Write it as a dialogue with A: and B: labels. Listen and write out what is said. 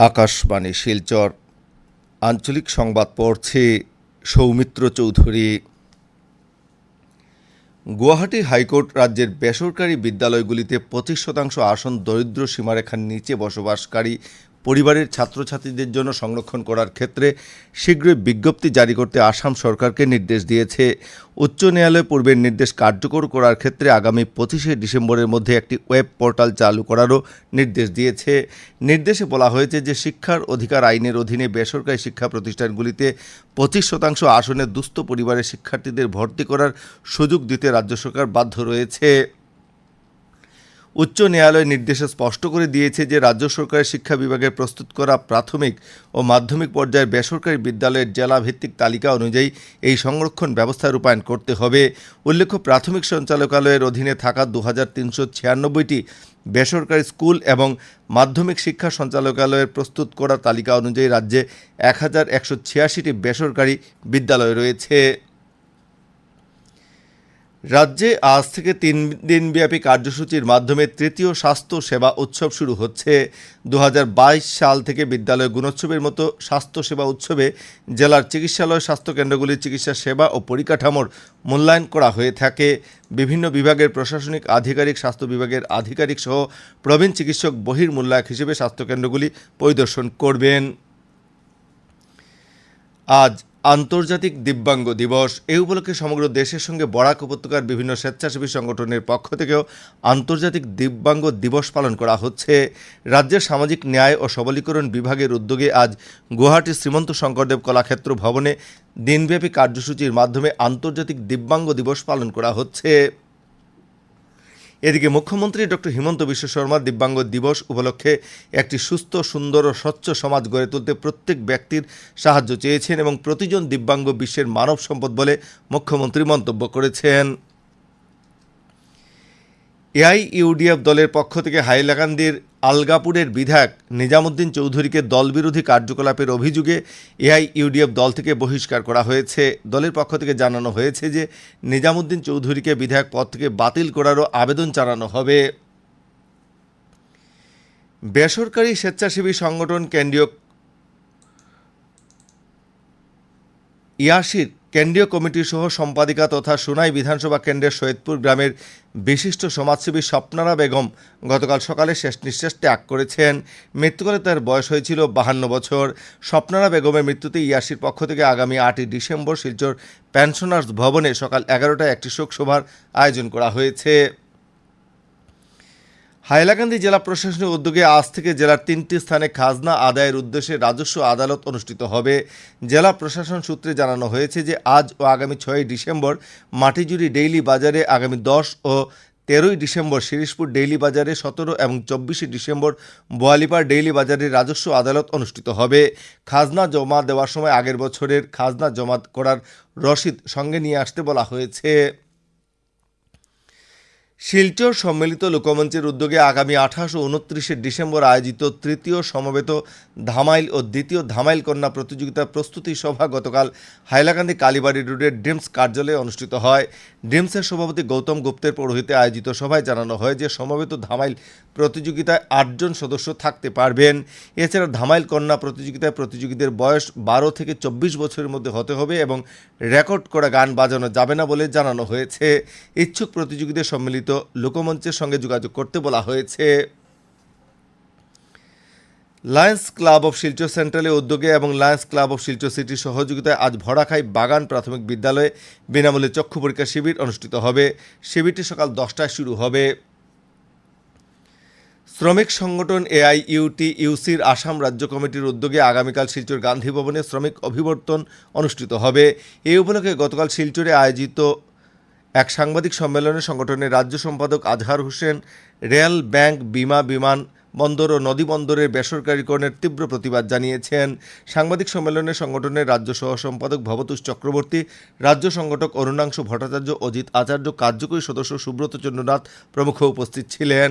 A: আকাশবাণী শিলচর। আঞ্চলিক সংবাদ পড়ছে সৌমিত্র চৌধুরী। গুয়াহাটি হাইকোর্ট রাজ্যের বেসরকারি বিদ্যালয়গুলিতে পঁচিশ শতাংশ আসন দরিদ্র সীমারেখার নিচে বসবাসকারী পরিবারের ছাত্রছাত্রীদের জন্য সংরক্ষণ করার ক্ষেত্রে শীঘ্রই বিজ্ঞপ্তি জারি করতে আসাম সরকারকে নির্দেশ দিয়েছে। উচ্চ ন্যায়ালয় পূর্বের নির্দেশ কার্যকর করার ক্ষেত্রে আগামী পঁচিশে ডিসেম্বরের মধ্যে একটি ওয়েব পোর্টাল চালু করারও নির্দেশ দিয়েছে। নির্দেশে বলা হয়েছে যে শিক্ষার অধিকার আইনের অধীনে বেসরকারি শিক্ষা প্রতিষ্ঠানগুলিতে পঁচিশ শতাংশ আসনে দুস্থ পরিবারের শিক্ষার্থীদের ভর্তি করার সুযোগ দিতে রাজ্য সরকার বাধ্য রয়েছে। উচ্চ ন্যায়ালয় নির্দেশে স্পষ্ট করে দিয়েছে যে রাজ্য সরকারের শিক্ষা বিভাগের প্রস্তুত করা প্রাথমিক ও মাধ্যমিক পর্যায়ের বেসরকারি বিদ্যালয়ের জেলা ভিত্তিক তালিকা অনুযায়ী এই সংরক্ষণ ব্যবস্থা রূপায়ণ করতে হবে। উল্লেখ্য, প্রাথমিক সঞ্চালকালয়ের অধীনে থাকা দু হাজার তিনশো ছিয়ানব্বইটি বেসরকারি স্কুল এবং মাধ্যমিক শিক্ষা সঞ্চালকালয়ের প্রস্তুত করা তালিকা অনুযায়ী রাজ্যে এক হাজার একশো ছিয়াশিটি বেসরকারি বিদ্যালয় রয়েছে। রাজ্যে আজ থেকে তিন দিনব্যাপী কার্যসূচির মাধ্যমে তৃতীয় স্বাস্থ্য সেবা উৎসব শুরু হচ্ছে। দু হাজার বাইশ সাল থেকে বিদ্যালয় গুণোৎসবের মতো স্বাস্থ্য সেবা উৎসবে জেলার চিকিৎসালয় স্বাস্থ্যকেন্দ্রগুলির চিকিৎসা সেবা ও পরিকাঠামোর মূল্যায়ন করা হয়ে থাকে। বিভিন্ন বিভাগের প্রশাসনিক, আধিকারিক, স্বাস্থ্য বিভাগের আধিকারিক সহ প্রবীণ চিকিৎসক বহির্মূল্যায়ক হিসেবে স্বাস্থ্যকেন্দ্রগুলি পরিদর্শন করবেন। আজ আন্তর্জাতিক দিব্যাঙ্গ দিবস। এ উপলক্ষে সমগ্র দেশের সঙ্গে বরাক উপত্যকার বিভিন্ন স্বেচ্ছাসেবী সংগঠনের পক্ষ থেকেও আন্তর্জাতিক দিব্যাঙ্গ দিবস পালন করা হচ্ছে। রাজ্যের সামাজিক ন্যায় ও সবলীকরণ বিভাগের উদ্যোগে আজ গুয়াহাটি শ্রীমন্ত শঙ্করদেব কলাক্ষেত্র ভবনে দিনব্যাপী কার্যসূচির মাধ্যমে আন্তর্জাতিক দিব্যাঙ্গ দিবস পালন করা হচ্ছে। এদিকে মুখ্যমন্ত্রী ডক্টর হিমন্ত বিশ্ব শর্মা দিব্যাঙ্গ দিবস উপলক্ষে একটি সুস্থ, সুন্দর ও স্বচ্ছ সমাজ গড়ে তুলতে প্রত্যেক ব্যক্তির সাহায্য চেয়েছেন এবং প্রতিজন দিব্যাঙ্গ বিশ্বের মানব সম্পদ বলে মুখ্যমন্ত্রী মন্তব্য করেছেন। এআইইউডিএফ দলের পক্ষ থেকে হাইলাকান্দির আলগাপুরের বিধায়ক নিজামুদ্দিন চৌধুরীকে দলবিরোধী কার্যকলাপের অভিযোগে এআই ইউডিএফ দল থেকে বহিষ্কার করা হয়েছে। দলের পক্ষ থেকে জানানো হয়েছে যে, নিজামুদ্দিন চৌধুরীকে বিধায়ক পদ থেকে বাতিল করারও আবেদন জানানো হবে। বেসরকারি স্বেচ্ছাসেবী সংগঠন কেন্দ্রীয় ইয়াসির কেন্দ্রীয় কমিটি সহ সম্পাদিকা তথা সোনাই বিধানসভা কেন্দ্রের সৈয়দপুর গ্রামের বিশিষ্ট সমাজসেবী স্বপ্নারা বেগম গতকাল সকালে শেষ নিঃশ্বাস ত্যাগ করেছেন। মৃত্যুকালে তার বয়স হয়েছিল বাহান্ন বছর। স্বপ্নারা বেগমের মৃত্যুতে ইয়াসির পক্ষ থেকে আগামী আটই ডিসেম্বর শিলচর পেনশনার্স ভবনে সকাল এগারোটায় একটি শোকসভার আয়োজন করা হয়েছে। হাইলাকান্দি জেলা প্রশাসনের উদ্যোগে আজ থেকে জেলার তিনটি স্থানে খাজনা আদায়ের উদ্দেশ্যে রাজস্ব আদালত অনুষ্ঠিত হবে। জেলা প্রশাসন সূত্রে জানানো হয়েছে যে, আজ ও আগামী ছয়ই ডিসেম্বর মাটিজুরি ডেইলি বাজারে আগামী দশ ও তেরোই ডিসেম্বর শিরিশপুর ডেইলি বাজারে সতেরো এবং চব্বিশে ডিসেম্বর বোয়ালিপাড় ডেইলি বাজারে রাজস্ব আদালত অনুষ্ঠিত হবে। খাজনা জমা দেওয়ার সময় আগের বছরের খাজনা জমা করার রসিদ সঙ্গে নিয়ে আসতে বলা হয়েছে। শিলচর সম্মিলিত লোকমঞ্চের উদ্যোগে আগামী আঠাশ ও উনত্রিশে ডিসেম্বর আয়োজিত তৃতীয় সমবেত ধামাইল ও দ্বিতীয় ধামাইল কন্যা প্রতিযোগিতার প্রস্তুতি সভা গতকাল হাইলাকান্দি কালীবাড়ি রোডের ড্রিমস কার্যালয়ে অনুষ্ঠিত হয়। ড্রিমসের সভাপতি গৌতম গুপ্তের পৌরোহিতে আয়োজিত সভায় জানানো হয় যে সমবেত ধামাইল প্রতিযোগিতায় আটজন সদস্য থাকতে পারবেন। এছাড়া ধামাইল কন্যা প্রতিযোগিতায় প্রতিযোগীদের বয়স বারো থেকে চব্বিশ বছরের মধ্যে হতে হবে এবং রেকর্ড করা গান বাজানো যাবে না বলে জানানো হয়েছে। ইচ্ছুক প্রতিযোগীদের সম্মিলিত লোকমঞ্চের সঙ্গে যোগাযোগ করতে বলা হয়েছে। লায়ন্স ক্লাব অফ শিলচর সেন্ট্রালের উদ্যোগে এবং লায়ন্স ক্লাব অফ শিলচর সিটির সহযোগিতায় আজ ভরাখাই বাগান প্রাথমিক বিদ্যালয়ে বিনামূল্যে চক্ষু পরীক্ষা শিবির অনুষ্ঠিত হবে। শিবিরটি সকাল দশটায় শুরু হবে। শ্রমিক সংগঠন এআইইউটি ইউসির আসাম রাজ্য কমিটির উদ্যোগে আগামীকাল শিলচর গান্ধী ভবনে শ্রমিক অভিবর্তন অনুষ্ঠিত হবে। এই উপলক্ষে গতকাল শিলচরে আয়োজিত এক সাংবাদিক সম্মেলনে সংগঠনের রাজ্য সম্পাদক আজহার হোসেন রেল, ব্যাংক, বিমা, বিমান বন্দর ও নদী বন্দরের বেসরকারীকরণের তীব্র প্রতিবাদ জানিয়েছেন। সাংবাদিক সম্মেলনে সংগঠনের রাজ্য সহ সম্পাদক ভবতোষ চক্রবর্তী, রাজ্য সংগঠক অরুণাংশু ভট্টাচার্য, অজিত আচার্য, কার্যকরী সদস্য সুব্রত চন্দ্রনাথ প্রমুখ উপস্থিত ছিলেন।